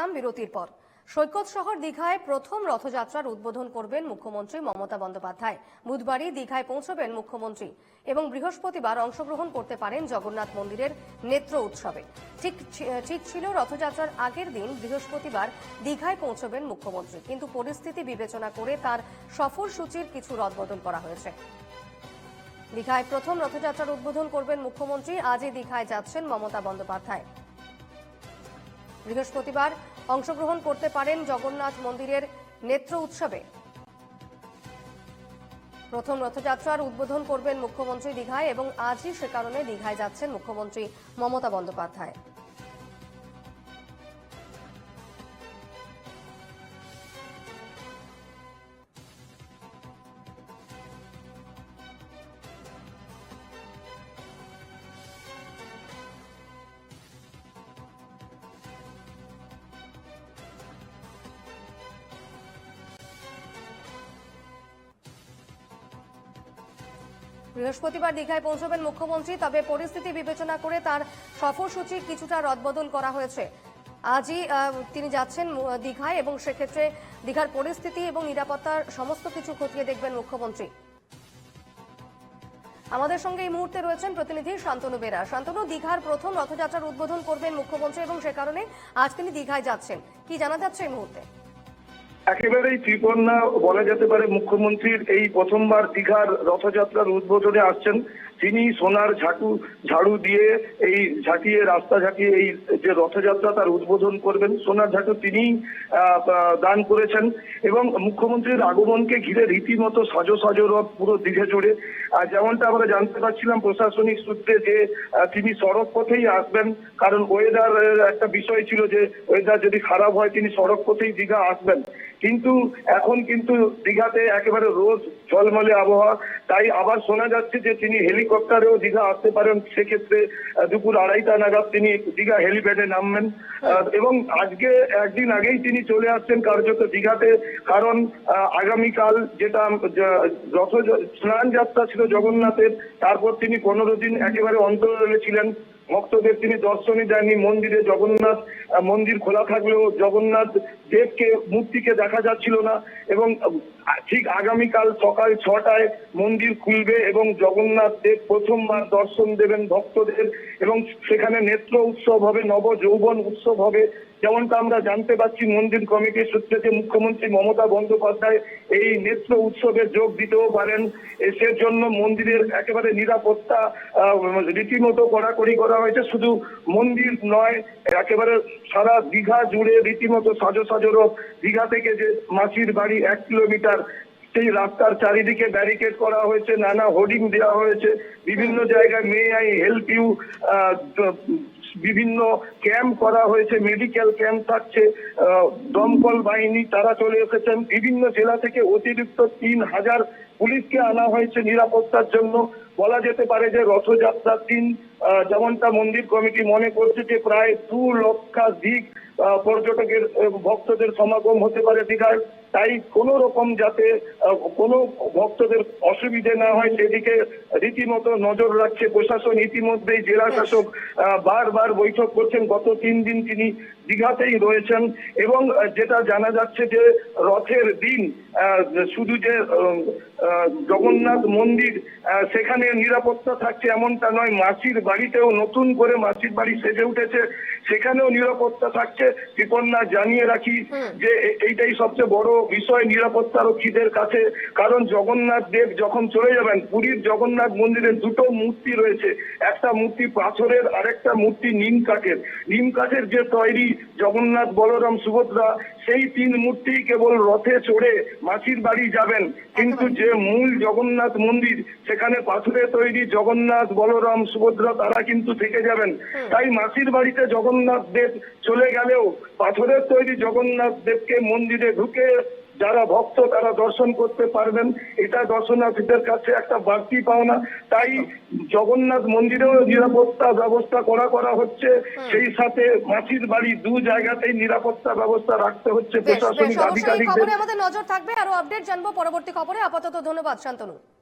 ফিরলাম বিরতির পর। সৈকত শহর দীঘায় প্রথম রথযাত্রার উদ্বোধন করবেন মুখ্যমন্ত্রী মমতা বন্দ্যোপাধ্যায়। বুধবারই দীঘায় পৌঁছবেন মুখ্যমন্ত্রী এবং বৃহস্পতিবার অংশগ্রহণ করতে পারেন জগন্নাথ মন্দিরের নেত্র উৎসবে। ঠিক ঠিক ছিল রথযাত্রার আগের দিন বৃহস্পতিবার দীঘায় পৌঁছবেন মুখ্যমন্ত্রী। কিন্তু পরিস্থিতি বিবেচনা করে তার সফর সূচির কিছু রদবদল করা হয়েছে। দীঘায় প্রথম রথযাত্রার উদ্বোধন করবেন মুখ্যমন্ত্রী। আজই দীঘায় যাচ্ছেন মমতা বন্দ্যোপাধ্যায়। বৃহস্পতিবার অংশগ্রহণ করতে পারেন জগন্নাথ মন্দিরের নেত্র উৎসবে। প্রথম রথযাত্রার উদ্বোধন করবেন মুখ্যমন্ত্রী দীঘায় এবং আজই সে কারণে দীঘায় যাচ্ছেন মুখ্যমন্ত্রী মমতা বন্দ্যোপাধ্যায়। বৃহস্পতিবার দীঘায় পৌঁছবেন মুখ্যমন্ত্রী, তবে পরিস্থিতি বিবেচনা করে তার সফরসূচি কিছুটা রদবদল করা হয়েছে। আজই তিনি যাচ্ছেন দীঘায় এবং সেক্ষেত্রে দীঘার পরিস্থিতি এবং নিরাপত্তার সমস্ত কিছু খতিয়ে দেখবেন মুখ্যমন্ত্রী। আমাদের সঙ্গে এই মুহূর্তে রয়েছেন প্রতিনিধি শান্তনু বেরা। শান্তনু, দীঘার প্রথম রথযাত্রার উদ্বোধন করবেন মুখ্যমন্ত্রী এবং সে কারণে আজ তিনি দীঘায় যাচ্ছেন। কি জানা যাচ্ছে এই মুহূর্তে? একেবারেই ত্রিকন্যা বলা যেতে পারে মুখ্যমন্ত্রীর এই প্রথমবার দীঘার রথযাত্রার উদ্বোধনে আসছেন। তিনি সোনার ঝাঁটু ঝাড়ু দিয়ে এই ঝাঁটিয়ে রাস্তা ঝাঁটিয়ে এই যে রথযাত্রা তার উদ্বোধন করবেন। সোনার ঝাঁটু তিনি দান করেছেন এবং মুখ্যমন্ত্রীর আগমনকে ঘিরে রীতিমতো সাজো সাজো রথ পুরো দীঘে জুড়ে। আর যেমনটা আমরা জানতে পারছিলাম প্রশাসনিক সূত্রে যে তিনি সড়ক পথেই আসবেন। কারণ ওয়েদার একটা বিষয় ছিল যে ওয়েদার যদি খারাপ হয় তিনি সড়ক পথেই দীঘা আসবেন। কিন্তু এখন কিন্তু দীঘাতে একেবারে রোজ ঝলমলে আবহাওয়া। তাই আবার শোনা যাচ্ছে যে, তিনি হেলিকপ্টারেও দীঘা আসতে পারেন, সেক্ষেত্রে দুপুর আড়াইটা নাগাদ তিনি দীঘা হেলিপ্যাডে নামবেন। এবং আজকে একদিন আগেই তিনি চলে আসছেন কার্যত দীঘাতে, কারণ আগামীকাল যেটা রথ স্নান যাত্রা ছিল জগন্নাথের, তারপর তিনি পনেরো দিন একেবারে অন্তরালে ছিলেন। ভক্তদের তিনি দর্শনই দেননি মন্দিরে জগন্নাথ মন্দির খোলা থাকলেও জগন্নাথ দেবকে, মূর্তিকে দেখা যাচ্ছিল না এবং ঠিক আগামীকাল সকাল ছটায় মন্দির খুলবে এবং জগন্নাথ দেব প্রথমবার দর্শন দেবেন ভক্তদের এবং সেখানে নেত্র উৎসব হবে নব যৌবন উৎসব হবে। যেমনটা আমরা জানতে পারছি, মন্দির কমিটির সূত্রে যে মুখ্যমন্ত্রী মমতা বন্দ্যোপাধ্যায় এই নেত্র উৎসবে যোগ দিতেও পারেন। এসের জন্য মন্দিরের একেবারে নিরাপত্তা রীতিমতো কড়াকড়ি করা হয়েছে। শুধু মন্দির নয়, একেবারে সারা দীঘা জুড়ে রীতিমতো সাজো সাজো রোগ দীঘা থেকে যে মাসির বাড়ি এক কিলোমিটার সেই রাস্তার চারিদিকে ব্যারিকেড করা হয়েছে, নানা হোর্ডিং দেওয়া হয়েছে। বিভিন্ন জায়গায় মে আই হেল্প ইউ বিভিন্ন ক্যাম্প করা হয়েছে মেডিকেল ক্যাম্প থাকছে দমকল বাহিনী, তারা চলে এসেছেন। বিভিন্ন জেলা থেকে অতিরিক্ত তিন হাজার পুলিশকে আনা হয়েছে নিরাপত্তার জন্য। বলা যেতে পারে যে রথযাত্রার দিন যেমনটা মন্দির কমিটি মনে করছে যে প্রায় দু লক্ষাধিক পর্যটকের ভক্তদের সমাগম হতে পারে দীঘায় তাই কোনো রকম যাতে কোনো ভক্তদের অসুবিধে না হয়, সেদিকে রীতিমতো নজর রাখছে প্রশাসন। ইতিমধ্যেই জেলা শাসক বারবার বৈঠক করছেন। গত তিন দিন তিনি দীঘাতেই রয়েছেন এবং যেটা জানা যাচ্ছে যে রথের দিন শুধু যে জগন্নাথ মন্দির সেখানে নিরাপত্তা থাকছে এমনটা নয়। মাসির বাড়িতেও নতুন করে মাসির বাড়ি সেজে উঠেছে। সেখানেও নিরাপত্তা থাকছে। বিপন্না জানিয়ে রাখি যে এইটাই সবচেয়ে বড় বিষয় নিরাপত্তা রক্ষীদের কাছে। কারণ জগন্নাথ দেব যখন চলে যাবেন পুরীর জগন্নাথ মন্দিরে দুটো মূর্তি রয়েছে। একটা মূর্তি পাথরের আরেকটা মূর্তি নিম কাঠের। নিম কাঠের যে তৈরি জগন্নাথ বলরাম সুভদ্রা সেই তিন মূর্তি কেবল রথে চড়ে মাসির বাড়ি যাবেন। কিন্তু যে মূল জগন্নাথ মন্দির সেখানে পাথরে তৈরি জগন্নাথ বলরাম সুভদ্রা তারা কিন্তু থেকে যাবেন। তাই মাসির বাড়িতে জগন্নাথ দেব চলে গেলেও পাথরের তৈরি জগন্নাথ দেবকে মন্দিরে ঢুকে যারা ভক্ত তারা দর্শন করতে পারবেন। এটা দর্শনার্থীদের কাছে একটা বাড়তি পাওনা। তাই জগন্নাথ মন্দিরেও নিরাপত্তা ব্যবস্থা করা করা হচ্ছে। সেই সাথে মাছির বাড়ি দু জায়গাতেই নিরাপত্তা ব্যবস্থা রাখতে হচ্ছে প্রশাসনিক আধিকারিকদের। আমাদের নজর থাকবে। আরও আপডেট জানব পরবর্তী খবরে। আপাতত ধন্যবাদ শান্তনু।